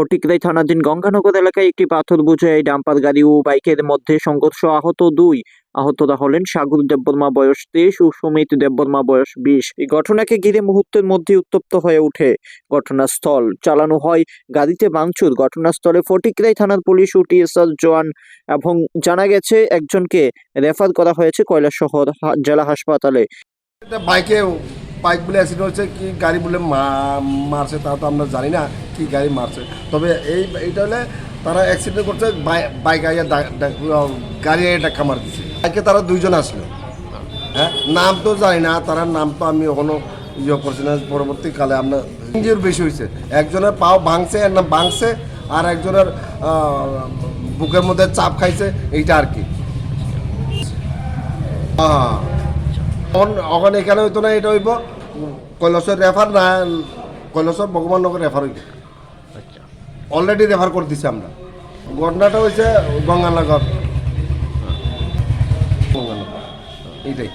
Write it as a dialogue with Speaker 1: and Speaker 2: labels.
Speaker 1: ফটিকরাই থানাধীন গঙ্গানগর এলাকায় একটি পাথর বোঝাই ডাম্পার গাড়ি ও বাইকের মধ্যে সংঘর্ষ আহত দুই। আহতরা হলেন সাগর দেববর্মা, বয়স তেইশ, ও সুমিত দেববর্মা, বয়স বিশ। এই ঘটনাকে ঘিরে মুহূর্তের মধ্যে উত্তপ্ত হয়ে ওঠে ঘটনাস্থল। চালানো হয় গাড়িতে ভাঙচুর। ঘটনাস্থলে ফটিকরাই থানার পুলিশ ও টিএসআর জওয়ান এবং জানা গেছে একজনকে রেফার করা হয়েছে কৈলাসহর হা- জেলা হাসপাতালে।
Speaker 2: বাইকে বাইক বলে অ্যাক্সিডেন্ট হচ্ছে কি গাড়ি বলে মারছে তা তো আমরা জানি না, কি গাড়ি মারছে। তবে এই, এইটা হলে তারা অ্যাক্সিডেন্ট করছে, বাই- বাইক আইয়া গাড়ি আইয়া ডাক্কা মার দিছে। বাইকে তারা দুইজন আসলো। হ্যাঁ? নাম তো জানি না, তারা নাম তো আমি এখনও ইয়ে করছি না, পরবর্তীকালে আমরা ইঞ্জির বেশি হয়েছে। একজনের পাও ভাঙছে নাম ভাঙছে, আর একজনের বুকের মধ্যে চাপ খাইছে, এইটা আর কি। হ্যাঁ ওখানে এখানে হইতো না এটা হইব। কৈলাসের রেফার না কৈলাসর ভগবান নগর রেফার হইব। অলরেডি রেফার করে দিছি আমরা। ঘটনাটা হয়েছে গঙ্গানগর গঙ্গানগর এইটাই।